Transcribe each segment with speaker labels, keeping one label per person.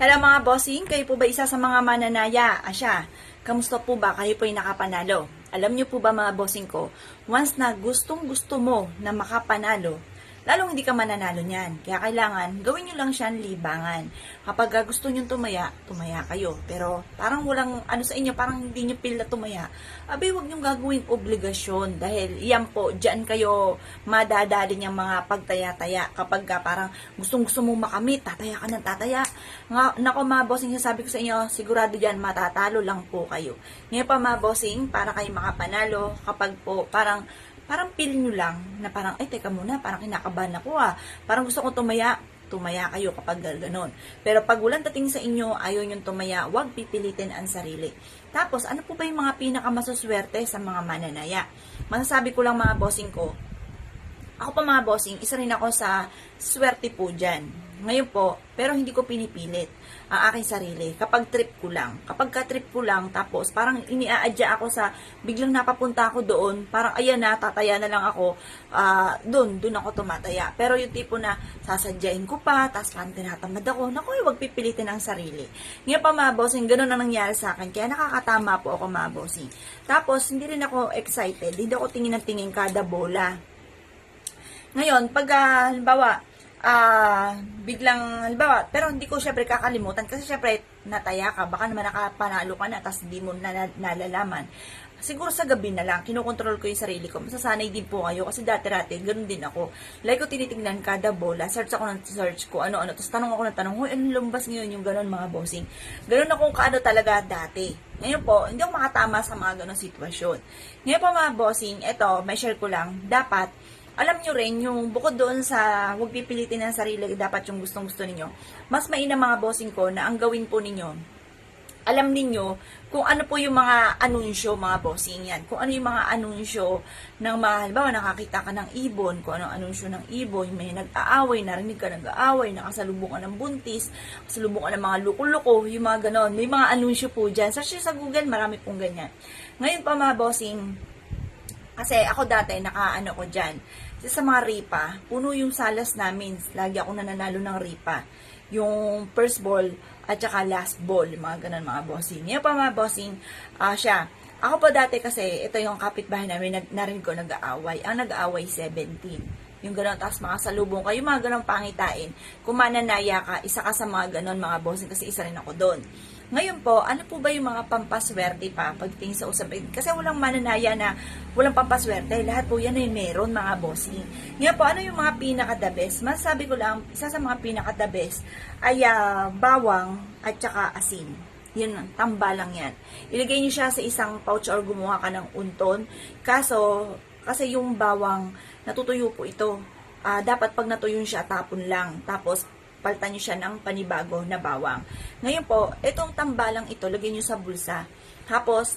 Speaker 1: Hello mga bossing, kayo po ba isa sa mga mananaya? Asya, kamusta po ba? Kayo po yung nakapanalo. Alam niyo po ba mga bossing ko, once na gustong gusto mo na makapanalo, lalong hindi ka mananalo niyan. Kaya kailangan, gawin nyo lang siyang libangan. Kapag ah, gusto nyo tumaya, tumaya kayo. Pero parang walang, ano sa inyo, parang hindi nyo feel tumaya. Abay, huwag nyo gagawing obligasyon. Dahil yan po, dyan kayo madadali niyang mga pagtaya-taya. Kapag ah, parang gustong gusto mo makamit, tataya ka ng tataya. Nga, nako mga bossing, sabi ko sa inyo, sigurado dyan, matatalo lang po kayo. Ngayon pa mga bossing, para kayo makapanalo, kapag po, parang parang feel nyo lang na parang, ay, teka muna, parang kinakabahan ako ah. Parang gusto ko tumaya, tumaya kayo kapag gano'n. Pero pag walang dating sa inyo, ayaw nyo tumaya, huwag pipilitin ang sarili. Tapos, ano po ba yung mga pinakamasaswerte sa mga mananaya? Masasabi ko lang mga bossing ko, ako pa mga bossing, isa rin ako sa swerte po dyan. Ngayon po, pero hindi ko pinipilit ang aking sarili kapag trip ko lang. Kapag ka-trip ko lang, tapos parang iniaadya ako sa, biglang napapunta ako doon, parang ayan na, tataya na lang ako, ah, doon, doon ako tumataya. Pero yung tipo na sasadyain ko pa, tapos parang tinatamad ako, naku, huwag pipilitin ang sarili. Ngayon pa mga bossing, ganun ang nangyari sa akin, kaya nakakatama po ako mga bossing. Tapos, hindi rin ako excited, hindi ako tingin ng tingin kada bola. Ngayon, pag ah, halimbawa, ah, biglang, halimbawa, pero hindi ko syempre kakalimutan kasi syempre nataya ka, baka naman nakapanalo ka na, tapos hindi mo na, nalalaman. Siguro sa gabi na lang, kinokontrol ko yung sarili ko. Masasanay din po kayo kasi dati-dati, ganun din ako. Like ko tinitingnan kada bola, search ako ng search ko, ano-ano. Tapos tanong ako ng tanong, huy, ano lumbas ngayon yung ganun mga bossing. Ganun ako kaano talaga dati. Ngayon po, hindi ako makatama sa mga ganun sitwasyon. Ngayon po mga bossing, eto, may share ko lang, dapat, alam nyo rin, yung bukod doon sa huwag pipilitin ng sarili, dapat yung gustong gusto ninyo, mas mainam mga bossing ko na ang gawin po ninyo, alam ninyo kung ano po yung mga anunsyo, mga bossing yan. Kung ano yung mga anunsyo ng mga, halimbawa, nakakita ka ng ibon, kung anong anunsyo ng ibon, may nag-aaway, narinig ka nag-aaway, nakasalubong ka ng buntis, nakasalubong ka ng mga luko-luko, yung mga ganon. May mga anunsyo po dyan. Search sa Google, marami pong ganyan. Ngayon pa mga bossing, kasi ako dati, nakaano ko dyan. Kasi sa mga ripa, puno yung salas namin. Lagi ako nananalo ng ripa. Yung first ball at saka last ball. Mga ganun mga bossing. Ngayon pa mga bossing, ah siya. Ako pa dati kasi, ito yung kapitbahay namin, nag, narinig ko nag-aaway. Ang nag-aaway, 17 yung gano'n, tapos makasalubong kayo, mga gano'ng pangitain. Kung mananaya ka, isa ka sa mga gano'n, mga bossing, kasi isa rin ako doon. Ngayon po, ano po ba yung mga pampaswerte pa pagdating sa usapin? Kasi walang mananaya na walang pampaswerte. Lahat po yan ay meron, mga bossing. Ngayon po, ano yung mga pinaka-the best? Masasabi ko lang, isa sa mga pinaka-the best ay ah, bawang at saka asin. Yun, tamba lang yan. Ilagay niyo siya sa isang pouch or gumawa ka ng unton. Kaso, kasi yung bawang, natutuyo po ito. Ah, dapat pag natuyo siya, tapon lang. Tapos, palitan nyo siya ng panibago na bawang. Ngayon po, itong tambalang ito, lagyan nyo sa bulsa. Tapos,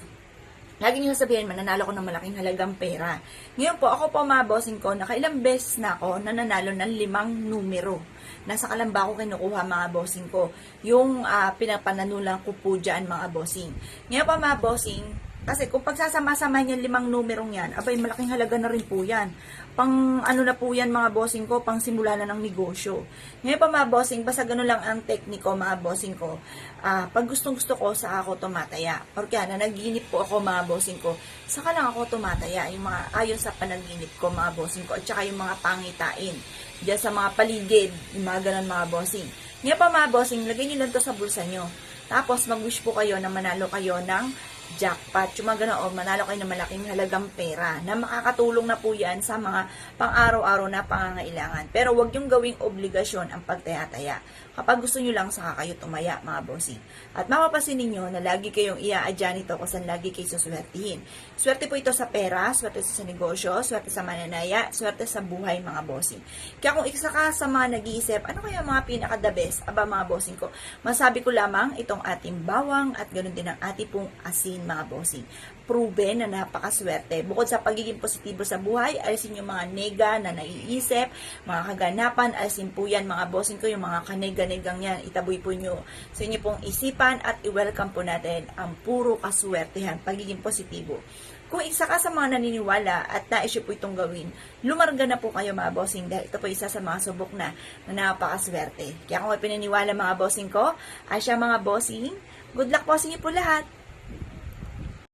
Speaker 1: Lagi niyo sabihin, mananalo ko ng malaking halagang pera. Ngayon po, ako po mga bossing ko, nakailang beses na ako nananalo ng limang numero. Nasa kalamba ko kinukuha mga bossing ko. Yung uh, pinapananulan ko po dyan mga bossing. Ngayon po mga bossing, kasi kung pagsasama-sama niyan limang numerong yan, abay malaking halaga na rin po yan. Pang ano na po yan mga bossing ko, pang simula na ng negosyo. Ngayon pa mga bossing, basta ganun lang ang tekniko mga bossing ko. Ah, pag gustong gusto ko, sa ako tumataya. Porque na naginip po ako mga bossing ko, saka lang ako tumataya. Yung mga ayon sa panaginip ko mga bossing ko, at saka yung mga pangitain. Diyan sa mga paligid, yung mga ganun mga bossing. Ngayon pa mga bossing, lagay nyo lang to sa bulsa nyo. Tapos mag-wish po kayo na manalo kayo ng jackpot. Yung mga ganun, o manalo kayo ng malaking halagang pera na makakatulong na po yan sa mga pang-araw-araw na pangangailangan. Pero wag yung gawing obligasyon ang pagtaya-taya. Kapag gusto nyo lang, saka kayo tumaya, mga bossing. At mapapasin ninyo na lagi kayong iaadya nito kung saan lagi kayo suswertihin. Swerte po ito sa pera, swerte sa negosyo, swerte sa mananaya, swerte sa buhay, mga bossing. Kaya kung isa ka sa mga nag-iisip, ano kaya mga pinaka-the best, aba mga bossing ko, masabi ko lamang itong ating bawang at ganoon din ang ating pong asin, mga bossing. Proven na napakaswerte. Bukod sa pagiging positibo sa buhay, alisin yung mga nega na naiisip, mga kaganapan, alisin po yan, mga bossing ko, yung mga kanega-negang yan, itaboy po nyo sa inyo pong isipan at i-welcome po natin ang puro kaswertehan, pagiging positibo. Kung isa ka sa mga naniniwala at nais nyo po itong gawin, lumarga na po kayo mga bossing dahil ito po isa sa mga subok na na napakaswerte. Kaya kung may pinaniwala mga bossing ko, ay siya mga bossing, good luck po sa inyo po lahat.